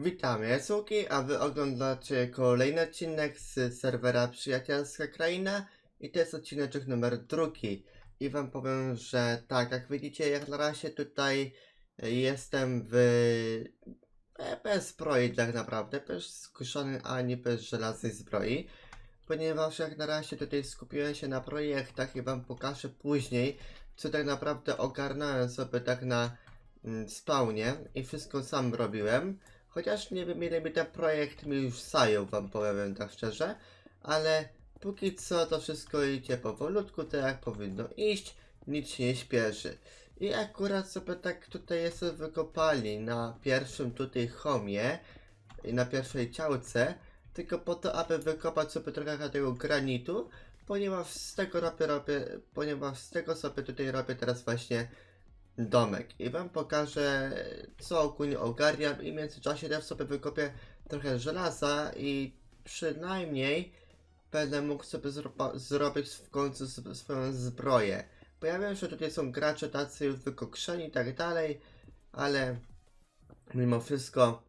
Witam, ja jest Łuki, a wy oglądacie kolejny odcinek z serwera Przyjacielska Kraina i to jest odcinek numer drugi. I wam powiem, że tak, jak widzicie, jak na razie tutaj jestem w... e, bez zbroi tak naprawdę, bez skuszonej ani bez żelaznej zbroi. Ponieważ jak na razie tutaj skupiłem się na projektach i wam pokażę później, co tak naprawdę ogarnąłem sobie tak na mm, spawnie i wszystko sam robiłem. Chociaż nie wiem ile mi ten projekt mi już zajął, wam powiem tak szczerze, ale póki co to wszystko idzie powolutku, tak jak powinno iść, nic się nie śpieszy. I akurat sobie tak tutaj jestem wykopali na pierwszym tutaj homie, i na pierwszej działce, tylko po to, aby wykopać sobie trochę tego granitu, ponieważ z tego robię, robię, ponieważ z tego sobie tutaj robię teraz właśnie domek i wam pokażę co ogólnie ogarniam i w międzyczasie też sobie wykopię trochę żelaza i przynajmniej będę mógł sobie zro- zrobić w końcu sw- swoją zbroję. Bo ja wiem, że tutaj są gracze tacy już wykokszeni i tak dalej, ale mimo wszystko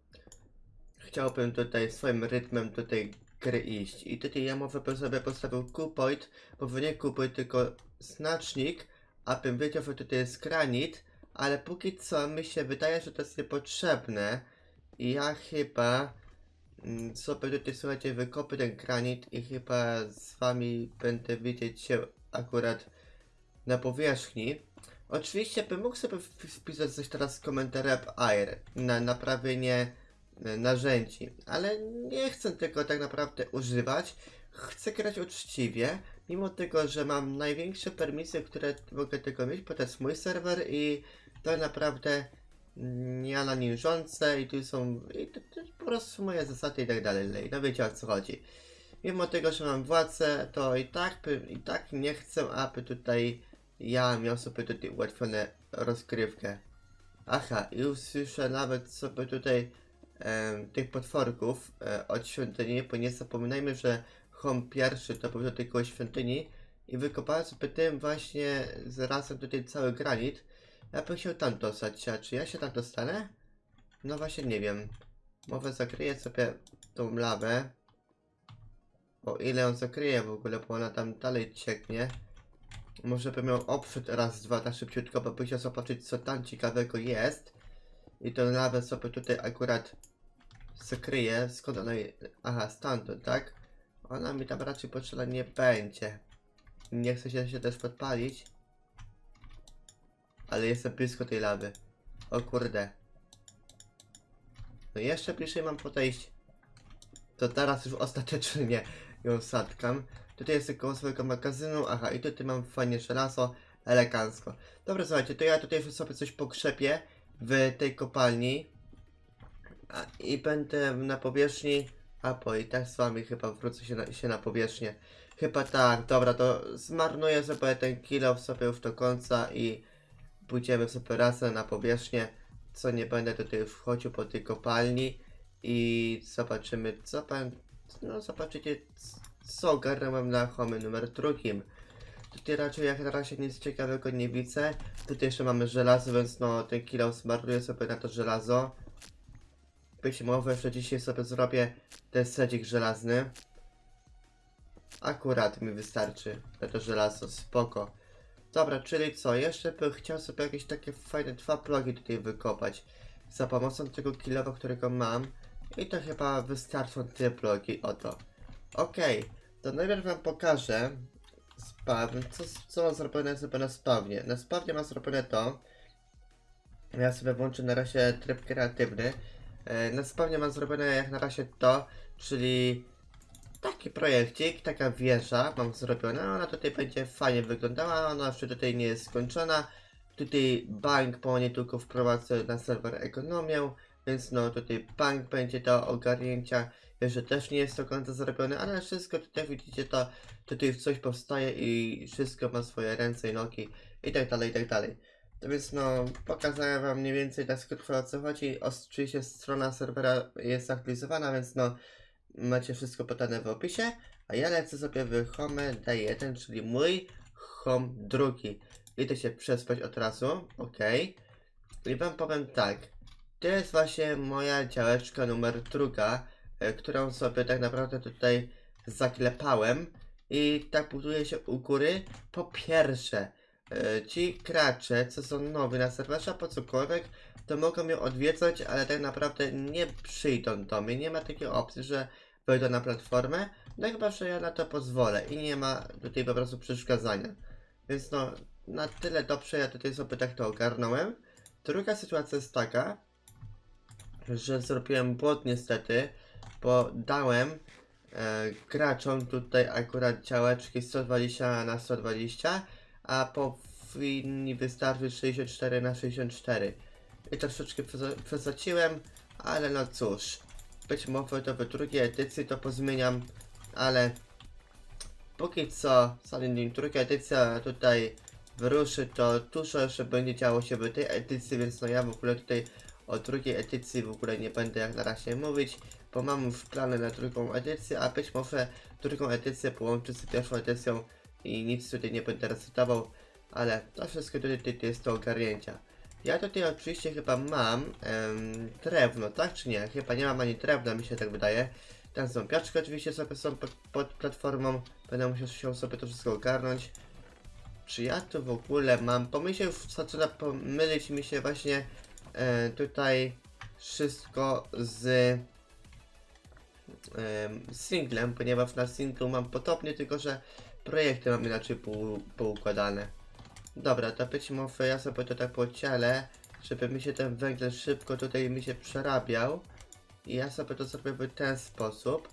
chciałbym tutaj swoim rytmem tutaj gry iść. I tutaj ja może bym sobie postawił kupoid, bo nie kupoid, tylko znacznik, abym wiedział, że tutaj jest granit, ale póki co mi się wydaje, że to jest niepotrzebne. I ja chyba mm, sobie tutaj słuchajcie wykopię ten granit i chyba z wami będę widzieć się akurat na powierzchni. Oczywiście bym mógł sobie wpisać coś teraz komentarem air na naprawienie e, narzędzi, ale nie chcę tego tak naprawdę używać. Chcę grać uczciwie, mimo tego, że mam największe permisje, które mogę tego mieć, bo to jest mój serwer i to naprawdę ja na nim rządzę i tu są i to, to po prostu moje zasady i tak dalej. No wiecie o co chodzi. Mimo tego, że mam władzę, to i tak, i tak nie chcę, aby tutaj ja miał sobie tutaj ułatwione rozgrywkę. Aha, i już słyszę nawet sobie tutaj em, tych potworków e, od świątyni, bo nie zapominajmy, że home pierwszy to był tutaj koło świątyni i wykopałem sobie tym właśnie z razem tutaj cały granit. Ja bym chciał tam dostać a czy ja się tam dostanę? No właśnie nie wiem. Może zakryję sobie tą lawę. O ile on zakryje w ogóle, bo ona tam dalej cieknie. Może bym miał oprzeć raz, dwa na szybciutko, bo bym chciał zobaczyć co tam ciekawego jest. I tą lawę sobie tutaj akurat zakryję. Skąd ona. Aha, stamtąd, tak? Ona mi tam raczej potrzebna nie będzie. Nie chcę się, się też podpalić. Ale jestem blisko tej lawy. O kurde. No jeszcze bliżej mam podejść. To teraz już ostatecznie ją satkam. Tutaj jest koło swojego magazynu. Aha, i tutaj mam fajnie żelazo. Elegancko. Dobra, słuchajcie, to ja tutaj sobie coś pokrzepię w tej kopalni. I będę na powierzchni. A po i tak z wami chyba wrócę się na, się na powierzchnię. Chyba tak, dobra, to zmarnuję sobie ten kilo sobie już do końca i pójdziemy sobie razem na powierzchnię, co nie będę tutaj wchodził po tej kopalni i zobaczymy, co pan, no zobaczycie, co ogarnąłem na home numer drugim. Tutaj raczej jak na razie nic ciekawego nie widzę. Tutaj jeszcze mamy żelazo, więc no ten kilo zmarnuję sobie na to żelazo. Być może jeszcze dzisiaj sobie zrobię ten sedzik żelazny. Akurat mi wystarczy na to żelazo, spoko. Dobra, czyli co? Jeszcze bym chciał sobie jakieś takie fajne dwa bloki tutaj wykopać. Za pomocą tego kilowa, którego mam. I to chyba wystarczą te bloki, oto. Okej, to najpierw wam pokażę spawn, co, co mam zrobione sobie na spawnie. Na spawnie mam zrobione to. Ja sobie włączę na razie tryb kreatywny. E, Na spawnie mam zrobione jak na razie to, czyli taki projekcik, taka wieża mam zrobiona, ona tutaj będzie fajnie wyglądała, ona jeszcze tutaj nie jest skończona. Tutaj bank, nie tylko wprowadzę na serwer ekonomię, więc no tutaj bank będzie do ogarnięcia. Jeszcze też nie jest do końca zrobione, ale wszystko tutaj widzicie to, tutaj coś powstaje i wszystko ma swoje ręce i nogi i tak dalej, i tak dalej. To więc no, pokazałem wam mniej więcej na skrót o co chodzi. Oczywiście strona serwera jest aktualizowana, więc no, macie wszystko podane w opisie, a ja lecę sobie w Home D1, czyli mój Home drugi. Idę się przespać od razu, ok. I wam powiem tak, To jest właśnie moja działeczka numer druga, e, którą sobie tak naprawdę tutaj zaklepałem i tak buduje się u góry. Po pierwsze, ci gracze, co są nowi na serwerze, po cokolwiek, to mogą mnie odwiedzać, ale tak naprawdę nie przyjdą do mnie. Nie ma takiej opcji, że wejdą na platformę. No chyba, że ja na to pozwolę i nie ma tutaj po prostu przeszkadzania. Więc no, na tyle dobrze ja tutaj sobie tak to ogarnąłem. Druga sytuacja jest taka, że zrobiłem błąd niestety, bo dałem e, graczom tutaj akurat działeczki 120 na 120, a powinni wystarczyć 64 na 64. I troszeczkę przesadziłem, ale no cóż, być może to w drugiej edycji to pozmieniam, ale póki co, zanim druga edycja tutaj wyruszy, to dużo jeszcze będzie działo się w tej edycji, więc no ja w ogóle tutaj o drugiej edycji w ogóle nie będę jak na razie mówić, bo mam już plany na drugą edycję, a być może drugą edycję połączyć z pierwszą edycją i nic tutaj nie recytował, ale to wszystko tutaj, tutaj jest do ogarnięcia. Ja tutaj oczywiście chyba mam em, drewno, tak czy nie? Chyba nie mam ani drewna, mi się tak wydaje. Tam są piaczki oczywiście sobie są pod, pod platformą, będę musiał się sobie to wszystko ogarnąć. Czy ja tu w ogóle mam, już zaczyna pomylić mi się właśnie e, tutaj wszystko z em, singlem, ponieważ na singlu mam podobnie, tylko że projekty mam inaczej pół, poukładane. Dobra, to być może ja sobie to tak pocielę, żeby mi się ten węgiel szybko tutaj mi się przerabiał. I ja sobie to zrobię w ten sposób.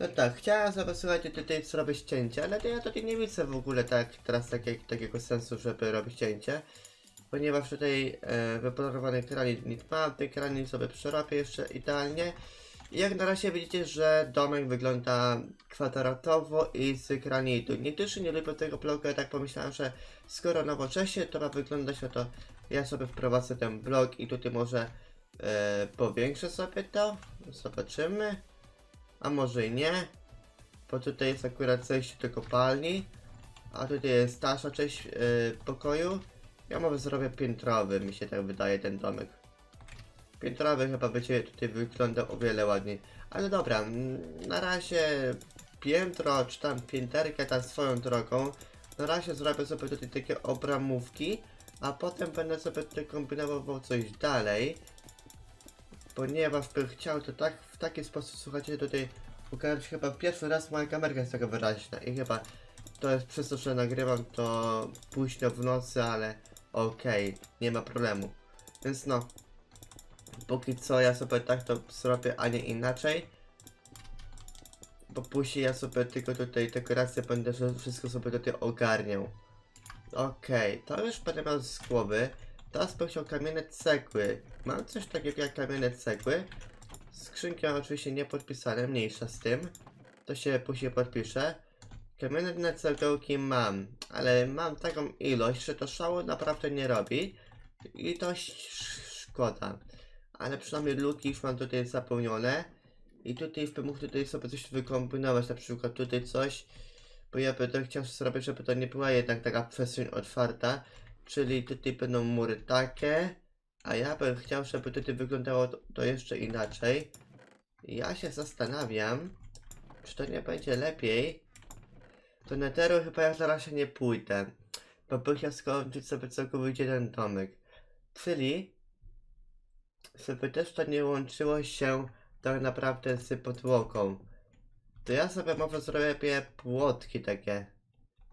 No tak, chciałem sobie słuchajcie tutaj zrobić cięcie, ale to ja tutaj nie widzę w ogóle tak teraz takie, takiego sensu, żeby robić cięcie. Ponieważ tutaj e, wypolerowany granit mam, ten granit sobie przerobię jeszcze idealnie. Jak na razie widzicie, że domek wygląda kwadratowo i z granitu. Niektórzy nie lubią tego bloku, ja tak pomyślałem, że skoro nowocześnie to ma wyglądać, to ja sobie wprowadzę ten blok i tutaj może e, powiększę sobie to. Zobaczymy. A może i nie. Bo tutaj jest akurat zejście do kopalni. A tutaj jest starsza część e, pokoju. Ja może zrobię piętrowy, mi się tak wydaje ten domek. Piętrowy chyba będzie tutaj wyglądał o wiele ładniej. Ale dobra, na razie piętro, czy tam pięterkę tam swoją drogą. Na razie zrobię sobie tutaj takie obramówki, a potem będę sobie tutaj kombinował coś dalej. Ponieważ bym chciał to tak, w taki sposób, słuchajcie, tutaj pokazać chyba pierwszy raz moja kamerka jest taka wyraźna i chyba to jest przez to, że nagrywam to późno w nocy, ale okej, nie ma problemu. Więc no, póki co ja sobie tak to zrobię, a nie inaczej. Bo później ja sobie tylko tutaj dekorację będę wszystko sobie tutaj ogarniał. Okej, to już będę miał z głowy. Teraz bym chciał kamienne cegły. Mam coś takiego jak kamienne cegły. Skrzynki mam oczywiście nie podpisane, mniejsza z tym. To się później podpiszę. Kamienne cegiełki mam, ale mam taką ilość, że to szału naprawdę nie robi. I to sz- szkoda. Ale przynajmniej luki już mam tutaj zapełnione. I tutaj bym mógł tutaj sobie coś wykombinować, na przykład tutaj coś. Bo ja to chciał zrobić, żeby to nie była jednak taka przestrzeń otwarta. Czyli tutaj będą mury takie. A ja bym chciał, żeby tutaj wyglądało to, to jeszcze inaczej. Ja się zastanawiam, czy to nie będzie lepiej. Do Netheru chyba ja zaraz się nie pójdę. Bo bym chciał skończyć sobie całkowicie ten domek. Czyli żeby też to nie łączyło się tak naprawdę z podłogą. To ja sobie może zrobię płotki takie.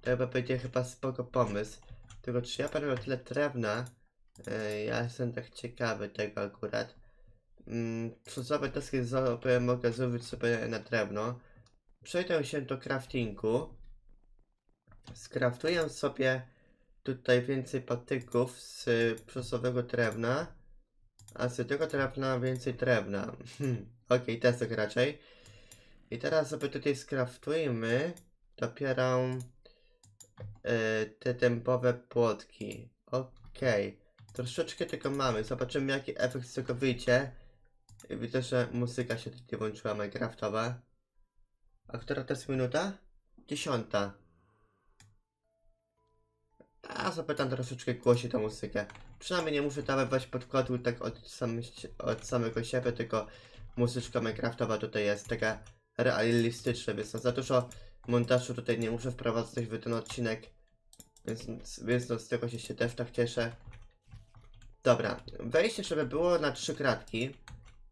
To chyba będzie chyba spoko pomysł. Tylko czy ja będę miał tyle drewna? E, ja jestem tak ciekawy tego akurat. Mm, Przyzowe deski sobie mogę zrobić sobie na drewno. Przejdę się do craftingu. Skraftuję sobie tutaj więcej patyków z przysowego drewna. A z tego drewna więcej drewna. Hmm, Okej, okay, tak raczej. I teraz sobie tutaj skraftujmy dopiero e, te dębowe płotki. Okej. Troszeczkę tego mamy. Zobaczymy jaki efekt z tego wyjdzie. Widzę, że muzyka się tutaj włączyła Minecraftowa. A która to jest minuta? Dziesiąta. A zapytam troszeczkę głosi tą muzykę. Przynajmniej nie muszę dawać podkładu tak od, sam, od samego siebie, tylko muzyczka Minecraftowa tutaj jest taka realistyczna, więc no za dużo montażu tutaj nie muszę wprowadzać w ten odcinek. Więc, więc no z tego się, też tak cieszę. Dobra, wejście żeby było na trzy kratki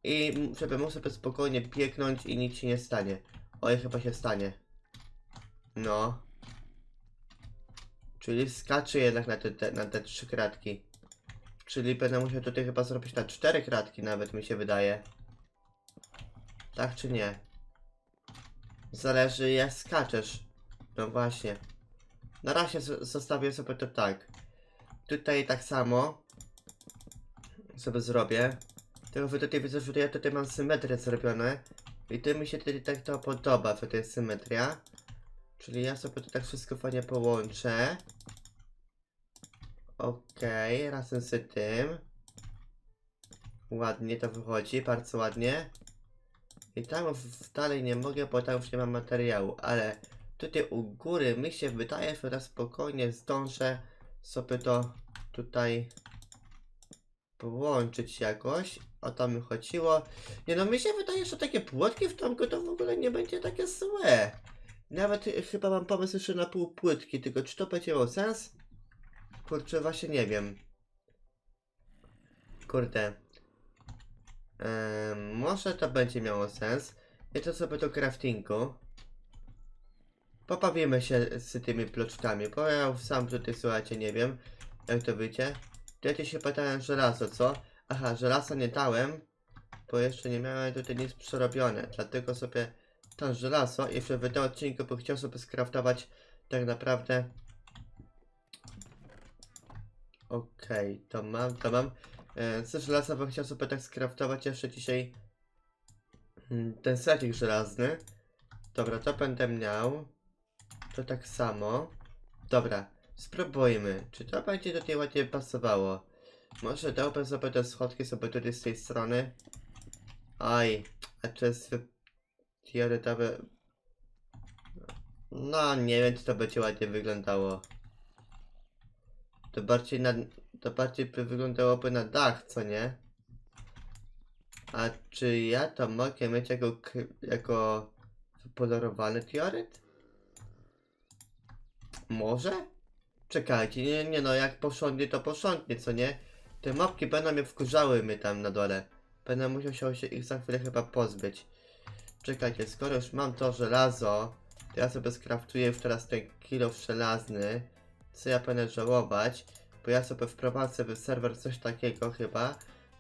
i żeby mógł sobie spokojnie pieknąć i nic się nie stanie. Oj, chyba się stanie. No. Czyli skacze jednak na te, te, na te trzy kratki. Czyli będę musiał tutaj chyba zrobić na cztery kratki nawet mi się wydaje. Tak czy nie? Zależy jak skaczesz. No właśnie. Na razie zostawię sobie to tak. Tutaj tak samo sobie zrobię. Tylko wy tutaj widzę, że ja tutaj mam symetrię zrobione. I to mi się tutaj tak to podoba, że to jest symetria. Czyli ja sobie to tak wszystko fajnie połączę. Okej, razem z tym. Ładnie to wychodzi, bardzo ładnie. I tam w- dalej nie mogę, bo tam już nie mam materiału, ale tutaj u góry mi się wydaje, że na spokojnie zdążę sobie to tutaj połączyć jakoś. O to mi chodziło. Nie no, mi się wydaje, że takie płotki w tomku to w ogóle nie będzie takie złe. Nawet chyba mam pomysł jeszcze na pół płytki, tylko czy to będzie miało sens? Kurczę, właśnie nie wiem. Kurde. Może to będzie miało sens. I to sobie do craftingu. Popawimy się z tymi ploczkami, bo ja sam tutaj, słuchajcie, nie wiem, jak to wyjdzie. Ci się pytałem żelazo, co? Aha, żelaza nie dałem, bo jeszcze nie miałem tutaj nic przerobione, dlatego sobie to żelazo i w tym odcinku bym chciał sobie skraftować tak naprawdę Okej, to mam, to mam. E, z żelaza bym chciał sobie tak skraftować jeszcze dzisiaj mm, ten setik żelazny. Dobra, to będę miał. To tak samo. Dobra, spróbujmy. Czy to będzie tutaj ładnie pasowało? Może dałbym sobie te schodki sobie tutaj z tej strony. Aj, a to jest wy- fioletowe. No, nie wiem, czy to będzie ładnie wyglądało. To bardziej na, to bardziej by wyglądałoby na dach, co nie? A czy ja to mogę mieć jako, jako wypolerowany fioryt? Może? Czekajcie, nie, nie no, jak posządnie to posządnie, co nie? Te mapki będą mnie wkurzały mnie tam na dole. Będę musiał się ich za chwilę chyba pozbyć. Czekajcie, skoro już mam to żelazo, to ja sobie skraftuję już teraz ten kilo żelazny. Co ja będę żałować, bo ja sobie wprowadzę w serwer coś takiego chyba,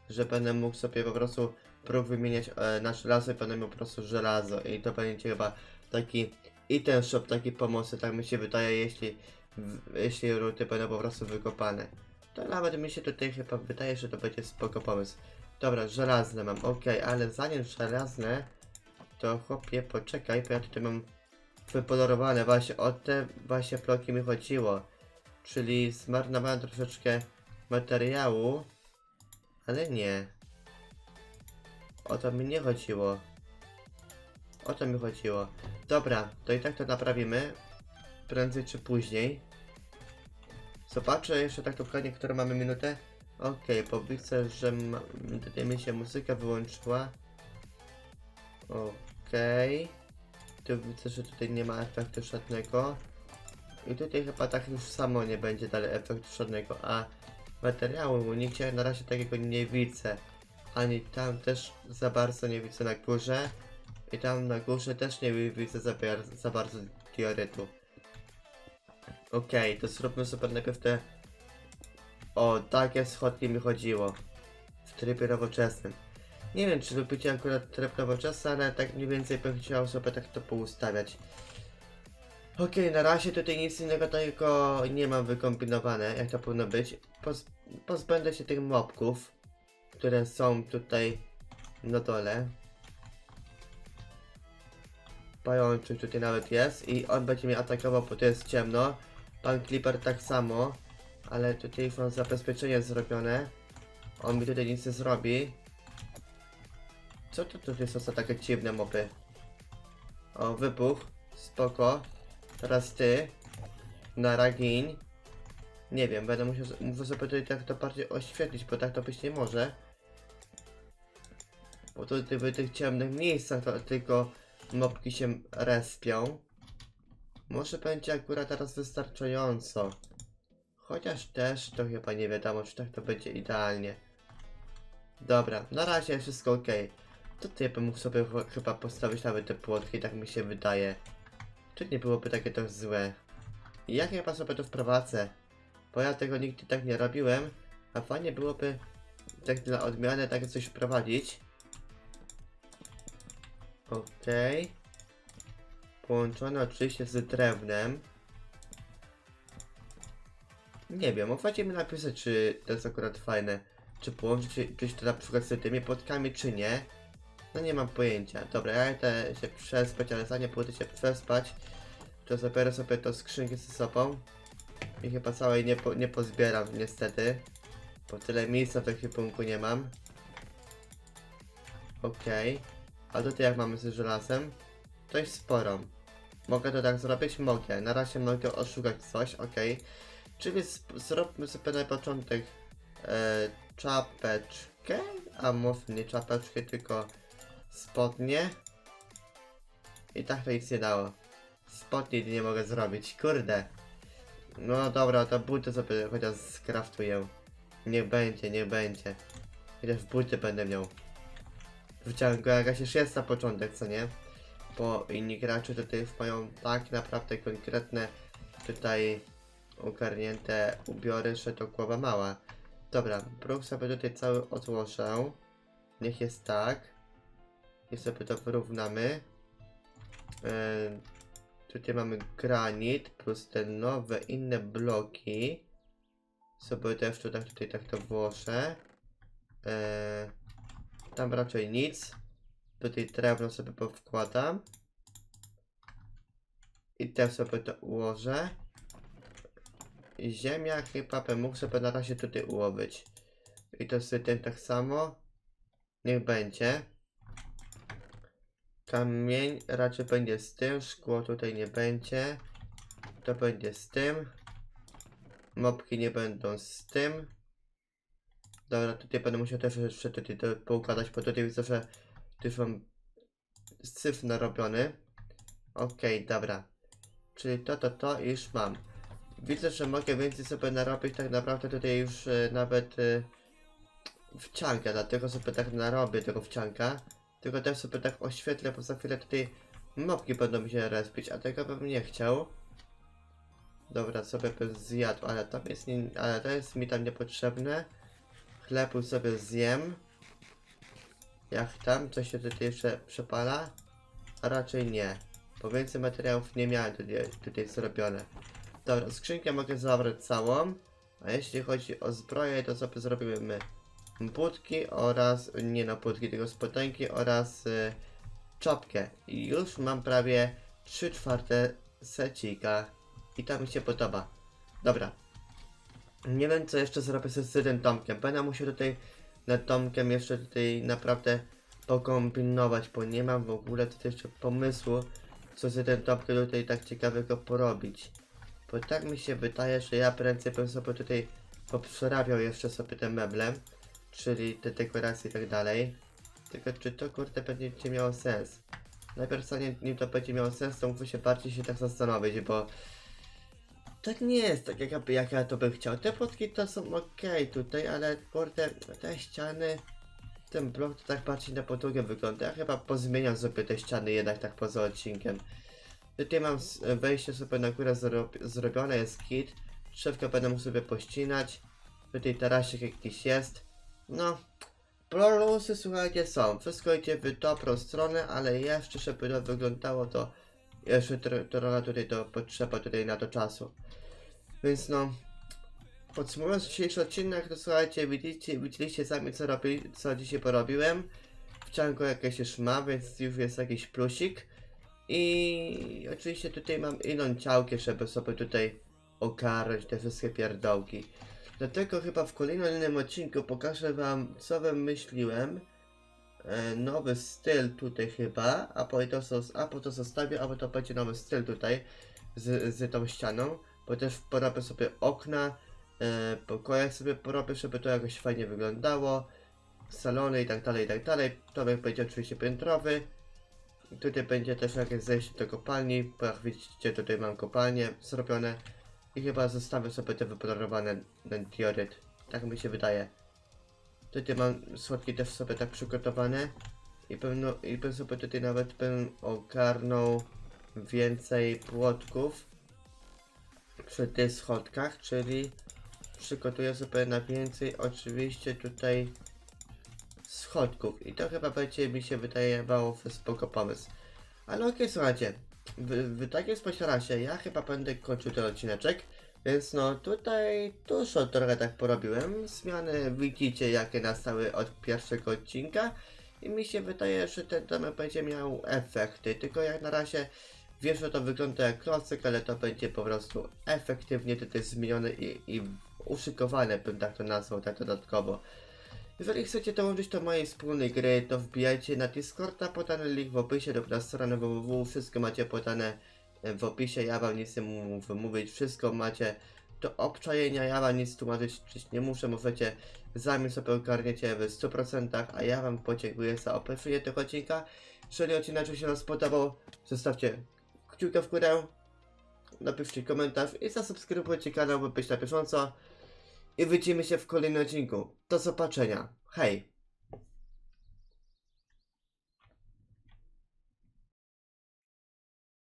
że będę mógł sobie po prostu próg wymieniać e, na żelazo i będę miał po prostu żelazo i to będzie chyba taki i ten shop taki pomocny, tak mi się wydaje, jeśli, w, jeśli ruty będą po prostu wykopane. To nawet mi się tutaj chyba wydaje, że to będzie spoko pomysł. Dobra, żelazne mam, ok, ale zanim żelazne, to chłopie poczekaj, bo ja tutaj mam wypolerowane właśnie o te właśnie bloki mi chodziło. Czyli zmarnowałem troszeczkę materiału, ale nie. O to mi nie chodziło. O to mi chodziło. Dobra, to i tak to naprawimy. Prędzej czy później. Zobaczę jeszcze tak dokładnie, którą mamy minutę. Okej, bo widzę, że tutaj mi się muzyka wyłączyła. Okej. Tu widzę, że tutaj nie ma efektu żadnego. I tutaj chyba tak już samo nie będzie dalej efektu żadnego, a materiału nigdzie na razie takiego nie widzę. Ani tam też za bardzo nie widzę na górze. I tam na górze też nie widzę za, za bardzo diorytu. Okej, to zróbmy sobie najpierw te... O, takie schodki mi chodziło. W trybie nowoczesnym. Nie wiem, czy lubicie akurat tryb nowoczesny, ale tak mniej więcej bym chciał sobie tak to poustawiać. Okej, na razie tutaj nic innego takiego nie mam wykombinowane, jak to powinno być. Poz pozbędę się tych mobków, które są tutaj na dole. Pajączek tutaj nawet jest i on będzie mnie atakował, bo to jest ciemno. Pan Clipper tak samo, ale tutaj już mam zabezpieczenie zrobione. On mi tutaj nic nie zrobi. Co to tutaj są za takie dziwne mopy? O, wybuch. Spoko. Teraz ty. Na ragin. Nie wiem, będę musiał, muszę sobie tutaj tak to bardziej oświetlić, bo tak to być nie może. Bo tutaj w tych ciemnych miejscach to tylko mopki się respią. Może będzie akurat teraz wystarczająco. Chociaż też to chyba nie wiadomo, czy tak to będzie idealnie. Dobra, na razie wszystko ok. Tutaj bym mógł sobie ch- chyba postawić nawet te płotki, tak mi się wydaje. Czy nie byłoby takie to złe. I ja chyba sobie to wprowadzę. Bo ja tego nigdy tak nie robiłem. A fajnie byłoby tak dla odmiany takie coś wprowadzić. Okej. Połączone oczywiście z drewnem. Nie wiem, możecie mi napisać, czy to jest akurat fajne. Czy połączyć gdzieś to na przykład z tymi płotkami, czy nie. No nie mam pojęcia. Dobra, ja idę się przespać, ale zanim pójdę się przespać, to zabiorę sobie to skrzynki ze sobą. I chyba całej nie, po, nie pozbieram niestety. Bo tyle miejsca w ekwipunku nie mam. Okej. A tutaj jak mamy z żelazem? Dość sporo. Mogę to tak zrobić? Mogę. Na razie mogę oszukać coś, okej. Czyli sp- zróbmy sobie na początek e, czapeczkę, a może nie czapeczkę, tylko spodnie. I tak to nic nie dało. Spodnie nie mogę zrobić, kurde. No dobra, to buty sobie chociaż skraftuję. Niech będzie, niech będzie. Chociaż buty będę miał. Wyciągnę jakaś już jest na początek, co nie? Bo inni gracze tutaj mają tak naprawdę konkretne tutaj ogarnięte ubiory, że to głowa mała. Dobra, próg sobie tutaj cały odłożę. Niech jest tak. I sobie to wyrównamy. Yy, tutaj mamy granit plus te nowe inne bloki. Sobie też tutaj, tutaj tak to włożę. Yy, tam raczej nic. Tutaj drewno sobie powkładam. I też sobie to ułożę. I ziemia chyba bym mógł sobie na razie tutaj ułowić. I to sobie ten tak samo. Niech będzie. Kamień raczej będzie z tym, szkło tutaj nie będzie. To będzie z tym. Mopki nie będą z tym. Dobra, tutaj będę musiał też jeszcze tutaj to poukładać, bo tutaj widzę, że już mam syf narobiony. Okej, dobra. Czyli to, to, to już mam. Widzę, że mogę więcej sobie narobić tak naprawdę tutaj już e, nawet e, wcianka, dlatego sobie tak narobię tego wcianka. Tylko też sobie tak oświetlę, bo za chwilę tutaj mopki będą mi się respić, a tego bym nie chciał. Dobra, sobie bym zjadł, ale to jest, nie, ale to jest mi tam niepotrzebne. Chlebu sobie zjem. Jak tam, coś się tutaj jeszcze przepala? A raczej nie. Bo więcej materiałów nie miałem tutaj, tutaj zrobione. Dobra, skrzynkę mogę zabrać całą. A jeśli chodzi o zbroję, to sobie zrobimy budki oraz, nie no budki, tylko spodenki oraz y, czopkę. I już mam prawie 3 czwarte secika. I to mi się podoba. Dobra. Nie wiem co jeszcze zrobię z, tym domkiem. Będę musiał tutaj nad domkiem jeszcze tutaj naprawdę pokombinować, bo nie mam w ogóle tutaj jeszcze pomysłu, co z tym domkiem tutaj tak ciekawego porobić. Bo tak mi się wydaje, że ja prędzej bym sobie tutaj poprzerabiał jeszcze sobie te meble, czyli te dekoracje i tak dalej. Tylko czy to kurde będzie miało sens? Najpierw zanim nim to będzie miało sens, to muszę się bardziej się tak zastanowić, bo tak nie jest tak jak, ja- jak ja to bym chciał. Te plotki to są ok tutaj, ale kurde, te ściany, ten blok to tak bardziej na podłogę wygląda. Ja chyba pozmieniam sobie te ściany jednak tak poza odcinkiem. Tutaj mam wejście sobie na górę zrob zrobione, jest kit. Drzewkę będę mógł sobie pościnać. Tutaj tarasik jakiś jest. No, plusy słuchajcie są. Wszystko idzie w dobrą stronę, ale jeszcze żeby to wyglądało to jeszcze tro- trochę tutaj to potrzeba tutaj na to czasu. Więc no, podsumowując dzisiejszy odcinek, to słuchajcie, widzicie, widzieliście sami co, robi, co dzisiaj porobiłem. Wciągu jakieś już mam, więc już jest jakiś plusik. I oczywiście tutaj mam inną ciałkę, żeby sobie tutaj ogarnąć te wszystkie pierdołki. Dlatego chyba w kolejnym odcinku pokażę wam co wymyśliłem. E, nowy styl tutaj chyba, a po to, a po to zostawię, a po to będzie nowy styl tutaj z, z tą ścianą, bo też porobię sobie okna e, pokojach sobie porobię, żeby to jakoś fajnie wyglądało. Salony i tak dalej, i tak dalej. Tomek będzie oczywiście piętrowy. Tutaj będzie też jakieś zejście do kopalni, bo jak widzicie tutaj mam kopalnię zrobione. I chyba zostawię sobie te wypolerowane ten dioryt. Tak mi się wydaje. Tutaj mam słodkie też sobie tak przygotowane. I pewno, i bym sobie tutaj nawet bym ogarnął więcej płotków przy tych schodkach, czyli przygotuję sobie na więcej oczywiście tutaj schodków i to chyba będzie mi się wydawało spoko pomysł. Ale okej, słuchajcie, w, w takim spośrazie ja chyba będę kończył ten odcineczek, więc no tutaj dużo trochę tak porobiłem. Zmiany widzicie jakie nastały od pierwszego odcinka i mi się wydaje, że ten domek będzie miał efekty, tylko jak na razie wiem, że to wygląda jak klocek, ale to będzie po prostu efektywnie tutaj zmienione i, i uszykowane, bym tak to nazwał, tak dodatkowo. Jeżeli chcecie dołączyć do mojej wspólnej gry, to wbijajcie na Discorda, podany link w opisie na stronę www, wszystko macie podane e, w opisie, ja wam nie muszę wymówić, wszystko macie do obczajenia, ja wam nic tłumaczyć nie muszę, możecie sami sobie ogarniecie w 100%, a ja wam podziękuję za obejrzenie tego odcinka. Jeżeli odcinek się wam spodobał, zostawcie kciuka w górę, napiszcie komentarz i zasubskrybujcie kanał, by być na bieżąco. I widzimy się w kolejnym odcinku. Do zobaczenia. Hej!